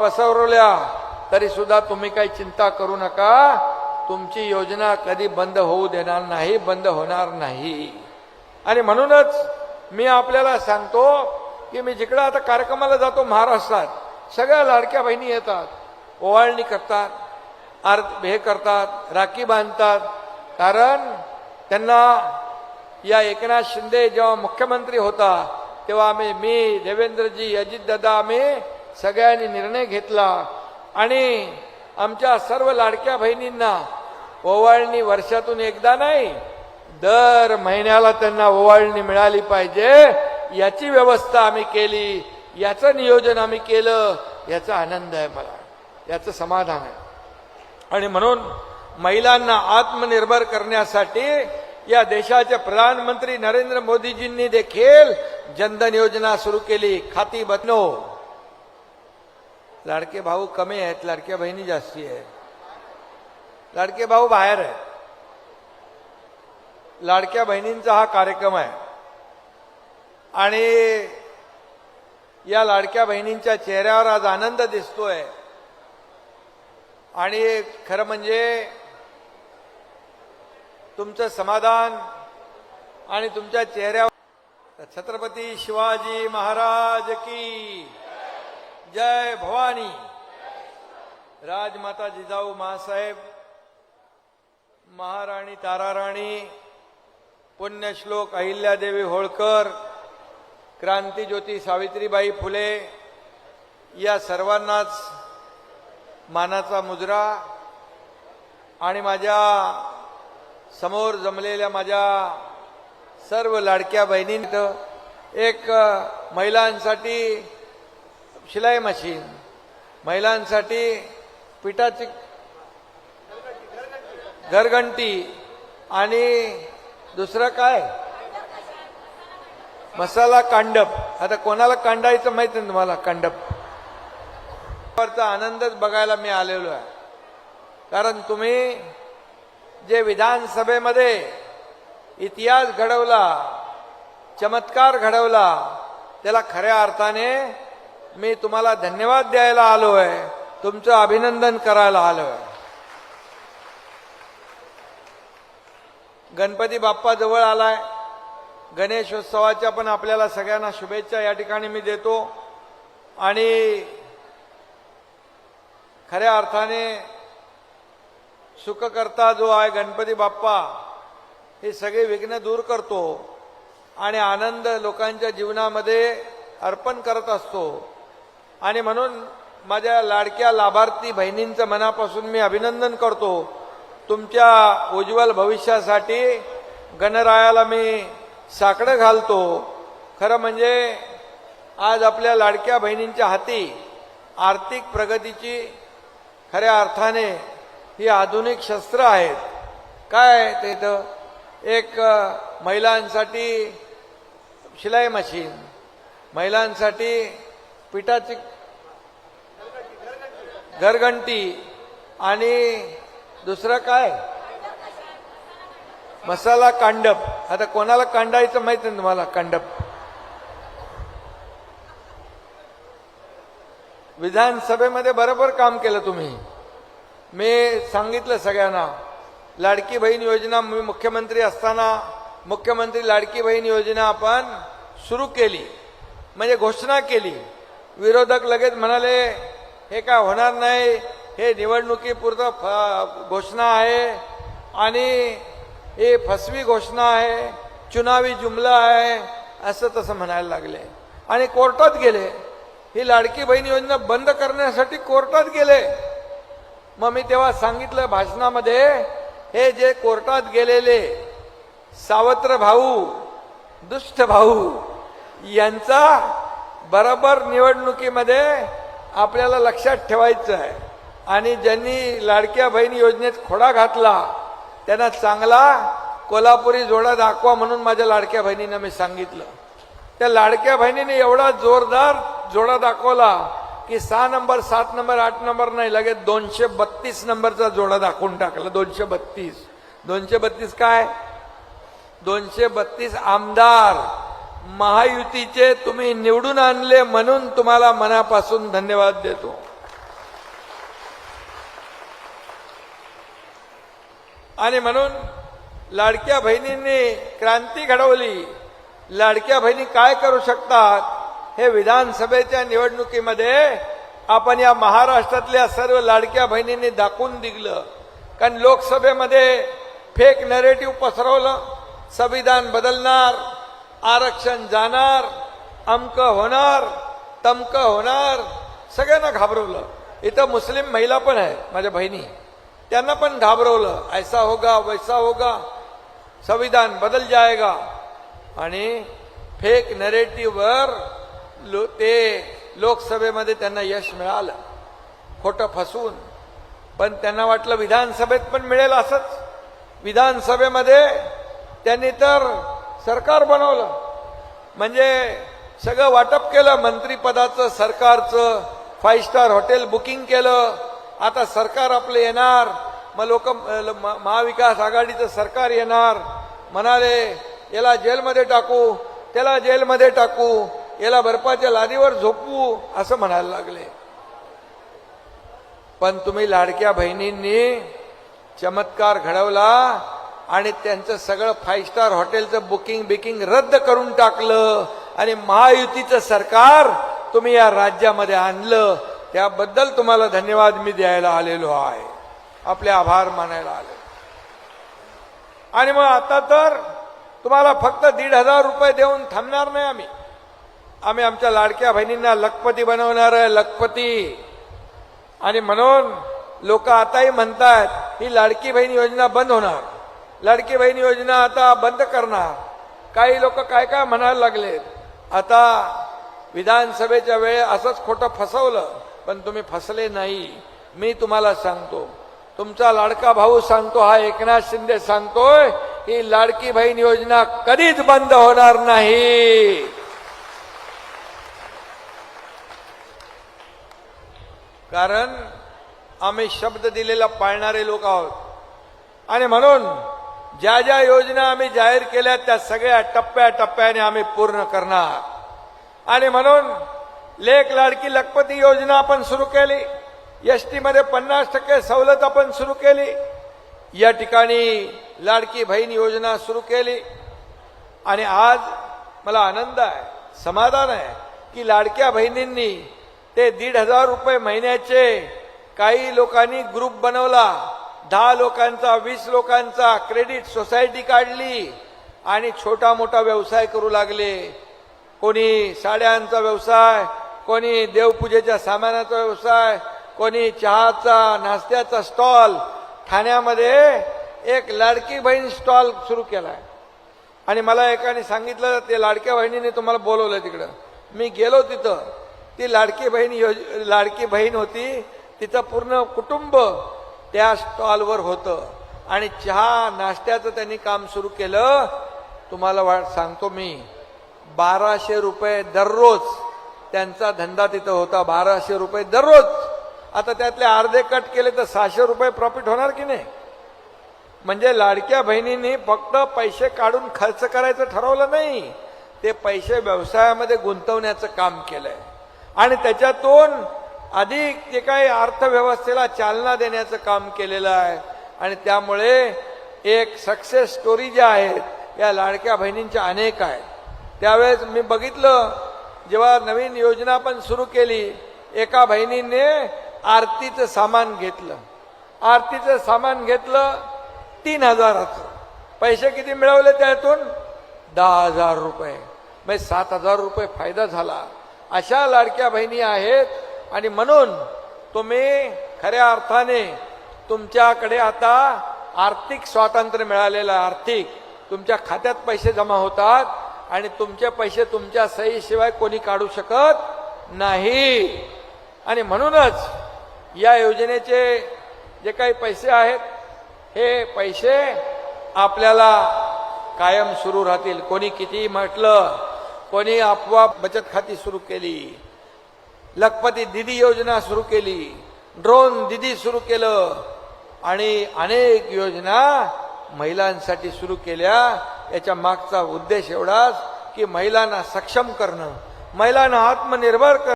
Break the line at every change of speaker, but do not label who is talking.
पसरवल्या तरी सुद्धा तुम्ही काही चिंता करू नका. तुमची योजना कधी बंद होऊ देणार नाही बंद होणार नाही. आणि म्हणूनच मी आपल्याला सांगतो की मी जिकडं आता कार्यक्रमाला जातो महाराष्ट्रात सगळ्या लाडक्या बहिणी येतात ओवाळणी करतात आर हे करतात राखी बांधतात. कारण त्यांना या एकनाथ शिंदे जेव्हा मुख्यमंत्री होता तेव्हा आम्ही मी देवेंद्रजी अजितदादा आम्ही सगळ्यांनी निर्णय घेतला आणि आमच्या सर्व लाडक्या बहिणींना ओवाळणी वर्षातून एकदा नाही दर महिन्याला त्यांना ओवाळणी मिळाली पाहिजे. याची व्यवस्था आम्ही केली याचं नियोजन आम्ही केलं याचा आनंद आहे मला याचं समाधान आहे. आणि म्हणून महिलांना आत्मनिर्भर करण्यासाठी या देशाचे प्रधानमंत्री नरेंद्र मोदीजींनी देखील जनधन योजना सुरू केली. खाती बदनो लाडके भाऊ कमी आहेत लाडक्या बहिणी जास्ती आहेत लाडके भाऊ बाहेर आहेत लाडक्या बहिणींचा हा कार्यक्रम आहे। आणि या लाडक्या बहिणींच्या चेहऱ्यावर आज आनंद दिसतोय। आणि खरं म्हणजे तुमचं समाधान आणि तुमच्या चेहऱ्यावर छत्रपती शिवाजी महाराज की जय भवानी। राजमाता जिजाऊ महासाहेब महाराणी ताराराणी पुण्यश्लोक अहिल्यादेवी होळकर क्रांतीज्योती सावित्रीबाई फुले या सर्वांनाच मानाचा मुजरा आणि माझ्यासमोर जमलेल्या माझ्या सर्व लाडक्या बहिणींत एक महिलांसाठी शिलाई मशीन महिलांसाठी पिठाची घरघंटी आणि दुसरं काय? मसाला कांडप. आता कोणाला कांडायचं माहिती आहे तुम्हाला? कांडप. वरचा आनंदच बघायला मी आलेलो आहे. कारण तुम्ही जे विधानसभेमध्ये इतिहास घडवला चमत्कार घडवला त्याला खऱ्या अर्थाने मी तुम्हाला धन्यवाद द्यायला आलो आहे तुमचं अभिनंदन करायला आलोय. गणपती बाप्पा जवळ आलाय. गणेशोत्सवाच्या पण आपल्याला सगळ्यांना शुभेच्छा या ठिकाणी मी देतो. आणि खऱ्या अर्थाने सुखकर्ता जो आहे गणपती बाप्पा हे सगळे विघ्न दूर करतो आणि आनंद लोकांच्या जीवनामध्ये अर्पण करत असतो. आणि म्हणून माझ्या लाडक्या लाभार्थी बहिणींचं मनापासून मी अभिनंदन करतो. तुमच्या उज्ज्वल भविष्यासाठी गणरायाला मी साकडं घालतो. खरं म्हणजे आज आपल्या लाडक्या बहिणींच्या हाती आर्थिक प्रगतीची खऱ्या अर्थाने ही आधुनिक शस्त्र आहेत. काय ते तर एक महिलांसाठी शिलाई मशीन. महिलांसाठी पिठाची घरघंटी आणि दुसरं काय? मसाला कांडप. आता कोणाला कांडायचं माहिती आहे तुम्हाला? कांडप. विधानसभेमध्ये बरोबर काम केलं तुम्ही. मी सांगितलं सगळ्यांना लाडकी बहीण योजना मी मुख्यमंत्री असताना मुख्यमंत्री लाडकी बहीण योजना आपण सुरू केली. म्हणजे घोषणा केली. विरोधक लगेच म्हणाले हे काय होणार नाही? हे निवडणुकीपुरतं फ- घोषणा आहे आणि हे फसवी घोषणा आहे चुनावी जुमला आहे असं तसं म्हणायला लागले. आणि कोर्टात गेले. ही लाडकी बहीण योजना बंद करण्यासाठी कोर्टात गेले. मग मी तेव्हा सांगितलं भाषणामध्ये हे जे कोर्टात गेलेले सावत्र भाऊ दुष्ट भाऊ यांचा बरोबर निवडणुकीमध्ये आपल्याला लक्षात ठेवायचं आहे. आणि ज्यांनी लाडक्या बहीण योजनेत खोडा घातला त्यांना चांगला कोल्हापुरी जोडा दाखवा म्हणून माझ्या लाडक्या बहिणीनं मी सांगितलं. त्या लाडक्या बहिणीने एवढा जोरदार जोडा दाखवला की सहा नंबर सात नंबर आठ नंबर नाही लगेच दोनशे बत्तीस नंबरचा जोडा दाखवून टाकला. दोनशे बत्तीस. दोनशे बत्तीस काय? दोनशे बत्तीस आमदार. महायुतीचे तुम्ही निवडून आणले म्हणून तुम्हाला मनापासून धन्यवाद देतो. आणि म्हणून लाडक्या बहिणींनी क्रांती घडवली. लाडक्या बहिणी काय करू शकतात हे विधानसभेच्या निवडणुकीमध्ये आपण या महाराष्ट्रातल्या सर्व लाडक्या बहिणींनी दाखवून दिलं. कारण लोकसभेमध्ये फेक नरेटिव्ह पसरवलं संविधान बदलणार आरक्षण जाणार अमक होणार तमक होणार सगळ्यांना घाबरवलं. इथं मुस्लिम महिला पण आहे माझ्या बहिणी. त्यांना पण घाबरवलं. ऐसा होगा वैसा होगा संविधान बदल जाएगा. आणि फेक नरेटिव्हवर लो ते लोकसभेमध्ये त्यांना यश मिळालं. खोटं फसवून पण त्यांना वाटलं विधानसभेत पण मिळेल असंच. विधानसभेमध्ये त्यांनी तर सरकार बनवलं. म्हणजे सगळं वाटप केलं मंत्रिपदाचं सरकारचं फाईव्ह स्टार हॉटेल बुकिंग केलं. आता सरकार आपलं येणार. मग लोक महाविकास आघाडीचं सरकार येणार. म्हणाले याला जेलमध्ये टाकू त्याला जेलमध्ये टाकू याला बर्फाच्या लादीवर झोपवू असं म्हणायला लागले. पण तुम्ही लाडक्या बहिणींनी चमत्कार घडवला. आणि त्यांचं सगळं फाईव्ह स्टार हॉटेलचं बुकिंग बिकिंग रद्द करून टाकलं. आणि महायुतीचं सरकार तुम्ही या राज्यामध्ये आणलं. त्याबद्दल तुम्हाला धन्यवाद मी द्यायला आलेलो आहे. आपले आभार मानायला आले. आणि मग आता तर तुम्हाला फक्त दीड हजार रुपये देऊन थांबणार नाही आम्ही. आम्ही आमच्या लाडक्या बहिणींना लखपती बनवणार आहे लखपती. आणि म्हणून लोक आताही म्हणतात ही लाडकी बहीण योजना बंद होणार. लाडकी बहीण योजना आता बंद करणार. काही लोक काय काय म्हणायला लागलेत? आता विधानसभेच्या वेळे असंच खोटं फसवलं पण तुम्ही फसले नाही. मी तुम्हाला सांगतो तुमचा लाडका भाऊ सांगतो हा एकनाथ शिंदे सांगतोय ही लाडकी बहीण योजना कधीच बंद होणार नाही. कारण आम्ही शब्द दिलेला पाळणारे लोक आहोत. आणि म्हणून ज्या ज्या योजना आम्ही जाहीर केल्या त्या सगळ्या टप्प्या टप्प्याने आम्ही पूर्ण करणार. आणि म्हणून लेख लाडकी लखपती योजना आपण सुरू केली. एस टीमध्ये पन्नास टक्के सवलत आपण सुरू केली. या ठिकाणी लाडकी बहीण योजना सुरू केली. आणि आज मला आनंद आहे समाधान आहे की लाडक्या बहिणींनी ते दीड हजार रुपये महिन्याचे काही लोकांनी ग्रुप बनवला. दहा लोकांचा वीस लोकांचा क्रेडिट सोसायटी काढली आणि छोटा मोठा व्यवसाय करू लागले. कोणी साड्यांचा व्यवसाय कोणी देवपूजेच्या सामानाचा व्यवसाय कोणी चहाचा नाश्त्याचा स्टॉल ठाण्यामध्ये एक लाडकी बहीण स्टॉल सुरू केलाय. आणि मला एकाने सांगितलं ते लाडक्या बहिणीने तुम्हाला बोलवलं तिकडं. मी गेलो तिथं. ती लाडकी बहीण लाडकी बहीण होती. तिचं पूर्ण कुटुंब त्या स्टॉलवर होतं. आणि चहा नाश्त्याचं त्यांनी काम सुरू केलं. तुम्हाला वा सांगतो मी. बाराशे रुपये दररोज त्यांचा धंदा तिथं होता. बाराशे रुपये दररोज. आता त्यातले अर्धे कट केले तर सहाशे रुपये प्रॉफिट होणार की नाही? म्हणजे लाडक्या बहिणींनी फक्त पैसे काढून खर्च करायचं ठरवलं नाही. ते पैसे व्यवसायामध्ये गुंतवण्याचं काम केलंय. आणि त्याच्यातून अधिक ते काही अर्थव्यवस्थेला चालना देण्याचं काम केलेलं आहे. आणि त्यामुळे एक सक्सेस स्टोरी ज्या आहेत या लाडक्या बहिणींच्या अनेक आहेत. त्यावेळेस मी बघितलं जेव्हा नवीन योजना पण सुरू केली एका बहिणीने आरतीचं सामान घेतलं. आरतीचं सामान घेतलं तीन हजाराचं. पैसे किती मिळवले त्यातून? दहा हजार रुपये. म्हणजे सात हजार रुपये फायदा झाला. अशा लाडक्या बहिणी आहेत आणि म्हणून तुम्ही खऱ्या अर्थाने तुमच्याकडे आता आर्थिक स्वातंत्र्य मिळालेलं आर्थिक. तुमच्या खात्यात पैसे जमा होतात आणि तुमचे पैसे तुमच्या सहीशिवाय कोणी काढू शकत नाही. आणि म्हणूनच या योजनेचे जे काही पैसे आहेत हे पैसे आपल्याला कायम सुरू राहतील. कोणी किती म्हटलं कोणी आपोआप बचत खाती सुरू केली लखपती दिदी योजना सुरू केली ड्रोन दिदी सुरू केलं आणि अनेक योजना महिलांसाठी सुरू केल्या. याच्या मागचा उद्देश एवढाच की महिलांना सक्षम करणं महिलांना आत्मनिर्भर करणं.